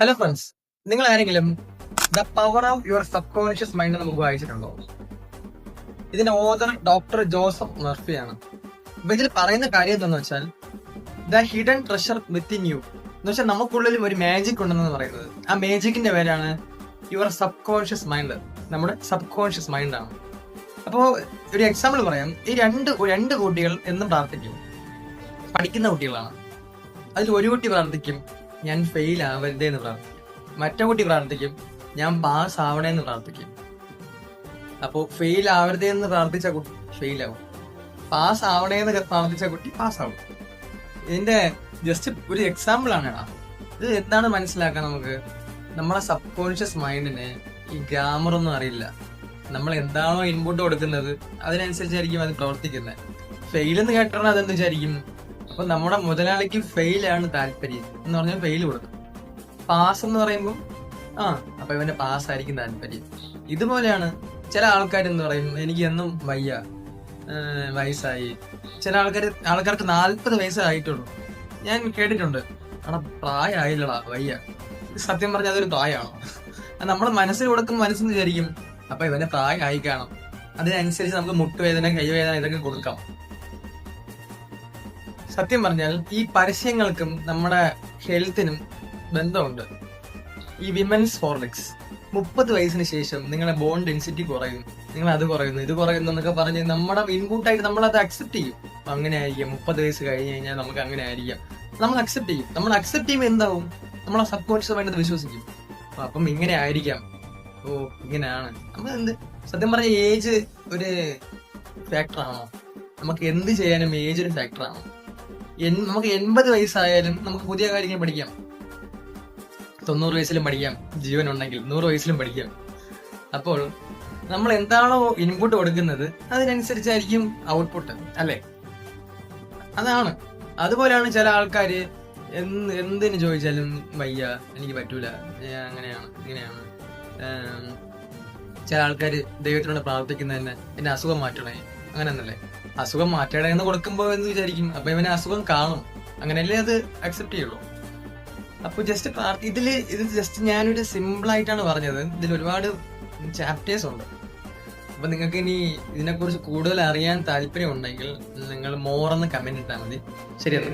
Hello friends നിങ്ങൾ ആരെങ്കിലും the power of your subconscious mind എന്ന് നമുക്ക് വായിച്ചിട്ടുണ്ടോ? ഇതിന്റെ ഓതർ ഡോക്ടർ ജോസഫ് മർഫിയാണ്. അപ്പൊ ഇതിൽ പറയുന്ന കാര്യം എന്താണെന്ന് വെച്ചാൽ the hidden treasure within you എന്ന് വെച്ചാൽ നമുക്കുള്ളിലും ഒരു മാജിക് ഉണ്ടെന്ന് പറയുന്നത്. ആ മാജിക്കിന്റെ പേരാണ് യുവർ സബ് കോൺഷ്യസ് മൈൻഡ് നമ്മുടെ സബ് കോൺഷ്യസ് മൈൻഡ് ആണ്. അപ്പോൾ ഒരു എക്സാമ്പിൾ പറയാം. ഈ രണ്ട് രണ്ട് കുട്ടികൾ എന്നും പ്രാർത്ഥിക്കും. പഠിക്കുന്ന കുട്ടികളാണ്. അതിൽ ഒരു കുട്ടി പ്രാർത്ഥിക്കും. ഞാൻ ഫെയിൽ ആവരുതേ എന്ന് പ്രാർത്ഥിക്കും. മറ്റേ കുട്ടി പ്രാർത്ഥിക്കും ഞാൻ പാസ് ആവണേ എന്ന് പ്രാർത്ഥിക്കും. അപ്പോൾ ഫെയിൽ ആവരുതേ എന്ന് പ്രാർത്ഥിച്ച കുട്ടി ഫെയിൽ ആവും. പാസ് ആവണേ എന്ന് പ്രാർത്ഥിച്ച കുട്ടി പാസ് ആവും. ഇതിന്റെ ജസ്റ്റ് ഒരു എക്സാമ്പിൾ ആണ് ഇത് എന്താണ് മനസ്സിലാക്കാൻ നമുക്ക്? നമ്മളെ സബ് കോൺഷ്യസ് മൈൻഡിന് ഈ ഗ്രാമർ ഒന്നും അറിയില്ല. നമ്മൾ എന്താണോ ഇൻപുട്ട് കൊടുക്കുന്നത് അതിനനുസരിച്ചായിരിക്കും അത് പ്രവർത്തിക്കുന്നത് ഫെയിൽ എന്ന് കേട്ടാൽ അതെന്ന് വിചാരിക്കും? അപ്പൊ നമ്മുടെ മുതലാളിക്ക് ആണ് താല്പര്യം എന്ന് പറഞ്ഞാൽ ഫെയിൽ കൊടുക്കും. പാസ് എന്ന് പറയുമ്പോൾ ആ അപ്പൊ ഇവന്റെ പാസ് ആയിരിക്കും താല്പര്യം. ഇതുപോലെയാണ് ചില ആൾക്കാർ എന്ന് പറയും എനിക്ക് എന്നും വയ്യ വയസ്സായി. ചില ആൾക്കാർ ആൾക്കാർക്ക് നാല്പത് വയസ്സായിട്ടുള്ളൂ ഞാൻ കേട്ടിട്ടുണ്ട്. അവിടെ പ്രായമായില്ലടാ വയ്യ. സത്യം പറഞ്ഞാൽ അതൊരു പ്രായമാണോ? നമ്മൾ മനസ്സിൽ കൊടുക്കുമ്പോൾ മനസ്സിൽ വിചാരിക്കും. അപ്പൊ ഇവന്റെ പ്രായമായി കാണും. അതിനനുസരിച്ച് നമുക്ക് മുട്ടുവേദന കൈവേദന ഇതൊക്കെ കൊടുക്കാം. സത്യം പറഞ്ഞാൽ ഈ പരസ്യങ്ങൾക്കും നമ്മുടെ ഹെൽത്തിനും ബന്ധമുണ്ട്. ഈ വിമൻസ് ഫോർലിക്സ് മുപ്പത് വയസ്സിന് ശേഷം നിങ്ങളുടെ ബോൺ ഡെൻസിറ്റി കുറയും. നിങ്ങൾ അത് കുറയുന്നു ഇത് കുറയുന്നു എന്നൊക്കെ പറഞ്ഞ് നമ്മുടെ ഇൻപുട്ടായിട്ട് നമ്മൾ അത് അക്സെപ്റ്റ് ചെയ്യും. അങ്ങനെ ആയിരിക്കാം. മുപ്പത് വയസ്സ് കഴിഞ്ഞ് കഴിഞ്ഞാൽ നമുക്ക് അങ്ങനെ ആയിരിക്കാം. നമ്മൾ അക്സെപ്റ്റ് ചെയ്യും. നമ്മൾ അക്സെപ്റ്റ് ചെയ്യുമ്പോൾ എന്താവും? നമ്മളെ സബ് കോൺഷ്യസ് മൈൻഡ് അത് വിശ്വസിക്കും. അപ്പം ഇങ്ങനെ ആയിരിക്കാം. ഓ ഇങ്ങനെയാണ്. നമ്മൾ എന്ത്? സത്യം പറഞ്ഞ ഏജ് ഒരു ഫാക്ടറാണോ നമുക്ക് എന്ത് ചെയ്യാനും ഏജ് ഒരു ഫാക്ടറാണോ നമുക്ക് എൺപത് വയസ്സായാലും നമുക്ക് പുതിയ കാര്യങ്ങൾ പഠിക്കാം. തൊണ്ണൂറ് വയസ്സിലും പഠിക്കാം. ജീവൻ ഉണ്ടെങ്കിൽ നൂറ് വയസ്സിലും പഠിക്കാം. അപ്പോൾ നമ്മൾ എന്താണോ ഇൻപുട്ട് കൊടുക്കുന്നത് അതിനനുസരിച്ചായിരിക്കും ഔട്ട്പുട്ട് അല്ലേ? അതാണ്. അതുപോലെയാണ് ചില ആൾക്കാർ എന്ത് എന്തിനു ചോദിച്ചാലും വയ്യ എനിക്ക് പറ്റൂല അങ്ങനെയാണ് ഇങ്ങനെയാണ്. ചില ആൾക്കാർ ദൈവത്തിനോട് പ്രാർത്ഥിക്കുന്നതന്നെ എന്റെ അസുഖം മാറ്റണേ. അങ്ങനെയൊന്നല്ലേ? അസുഖം മാറ്റേടെ എന്ന് കൊടുക്കുമ്പോൾ എന്ന് വിചാരിക്കും. അപ്പൊ ഇവനെ അസുഖം കാണും. അങ്ങനെയല്ലേ അത് അക്സെപ്റ്റ് ചെയ്യുള്ളൂ. അപ്പൊ ജസ്റ്റ് ഇതിൽ ഇത് ജസ്റ്റ് ഞാനൊരു സിമ്പിൾ ആയിട്ടാണ് പറഞ്ഞത്. ഇതിൽ ഒരുപാട് ചാപ്റ്റേഴ്സ് ഉണ്ട്. അപ്പൊ നിങ്ങൾക്ക് ഇനി ഇതിനെക്കുറിച്ച് കൂടുതൽ അറിയാൻ താല്പര്യം ഉണ്ടെങ്കിൽ നിങ്ങൾ മോർ കമന്റ് ഇട്ടാൽ മതി. ശരിയല്ലേ?